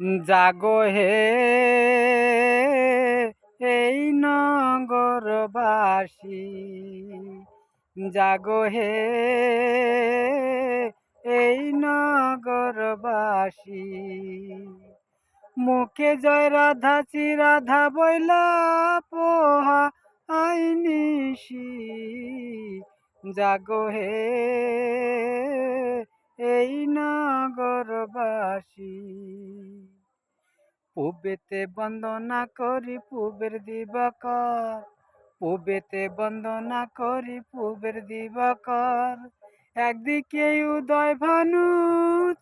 জাগো হে, এই নগরবাসী। জাগো হে, এই নগরবাসী। মুখে জয় রাধা চিরাধা বইলা পোহা আইনিশি জাগো হে এই নগরবাসী। পুবেতে বন্দনা করি পুবের দিবাকর। পুবেতে বন্দনা করি পুবের দিবাকর। একদিকে উদয় ভানু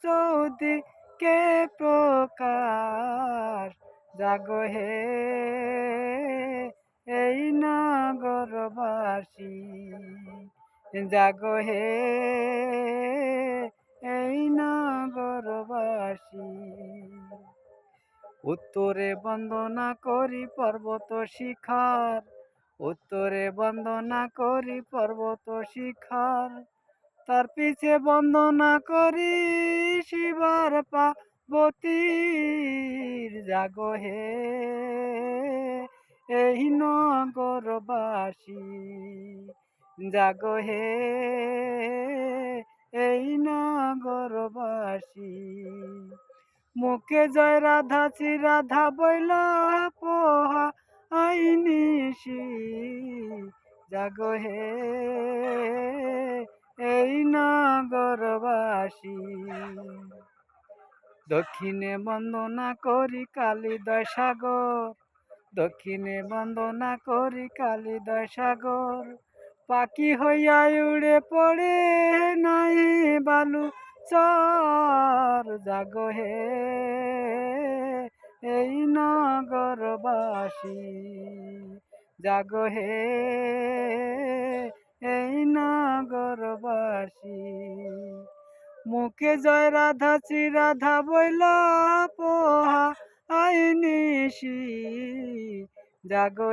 চৌদিকে প্রকাশ জাগো হে এই নগরবাসী। জাগো হে নগরবাসী উত্তরে বন্দনা করি পর্বত শিখার, উত্তরে বন্দনা করি পর্বত শিখার। তার পিছে বন্দনা করি শিবার পাবতীর জাগো হে এই নগরবাসী জাগো হে এই নগরবাসী মুখে জয় রাধা চি রাধা বইলা পোহা আইনিশি জাগো হে, এই নগরবাসী। দক্ষিণে বন্দনা করি কালিদয় সাগর দক্ষিণে বন্দনা করি কালিদয় সাগর পাখি হইয়া উড়ে পড়ে নাই বালু চর জাগো হে এই নগরবাসী জাগো হে এই নগরবাসী। মুখে জয় রাধা চিরাধা বইলা পোহা জাগো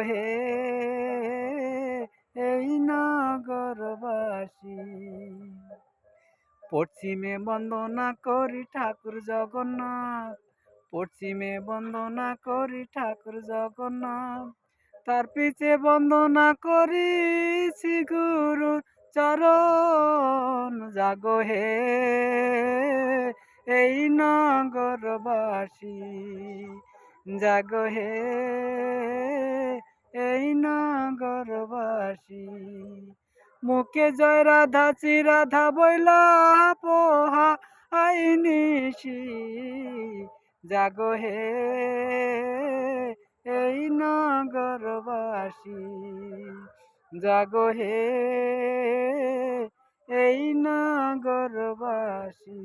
পশ্চিমে বন্দনা করি ঠাকুর জগন্নাথ, পশ্চিমে বন্দনা করি ঠাকুর জগন্নাথ। তার পিছে বন্দনা করি শ্রী গুরু চরণ জাগো হে, এই নগরবাসী জাগো হে, এই নগরবাসী। মুখে জয় রাধা চিরাধা বইলা পোহা আইনিশি জাগো হে, এই নগরবাসী। জাগো হে, এই নগরবাসী।